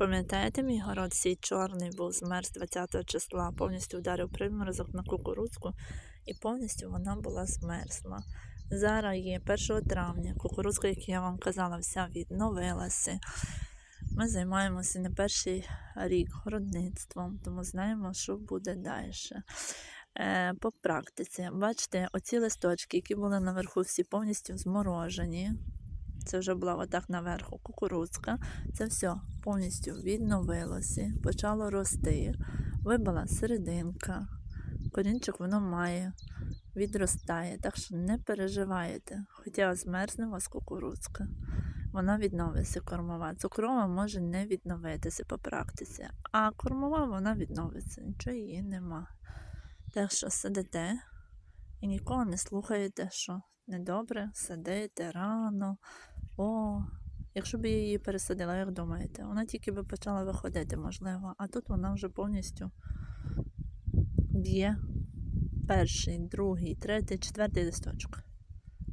Пам'ятаєте, мій город сій чорний був змерз 20 числа, повністю вдарив приморозок на кукурудзку і повністю вона була змерзла. Зараз є 1 травня, кукурудзка, як я вам казала, вся відновилася. Ми займаємося не перший рік городництвом, тому знаємо, що буде далі. Е, по практиці, бачите, оці листочки, які були наверху, всі повністю зморожені. Це вже була отак наверху кукурудзка. Це все повністю відновилося, почало рости. Вибила серединка. Корінчик воно має, відростає, так що не переживайте. Хоча змерзне у вас кукурудзка. Вона відновиться кормова. Цукрова може не відновитися по практиці, а кормова вона відновиться, нічого її нема. Так що сидите і нікого не слухаєте, що недобре, сидите рано. О, якщо б я її пересадила, як думаєте, вона тільки би почала виходити, можливо, а тут вона вже повністю б'є перший, другий, третій, четвертий листочок.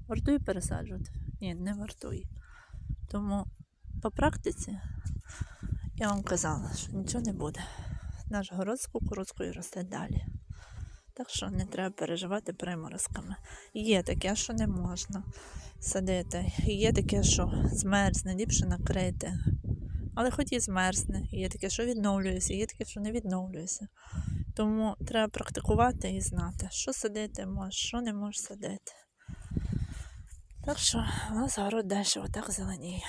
Вартує пересаджувати? Ні, не вартує. Тому по практиці я вам казала, що нічого не буде. Наш город з кукурудзкою росте далі. Так що не треба переживати приморозками. Є таке, що не можна садити. Є таке, що змерзне, ліпше накрити. Але хоч і змерзне, є таке, що відновлюється, є таке, що не відновлюється. Тому треба практикувати і знати, що садити можеш, що не можеш садити. Так що у нас город далі отак зеленіє.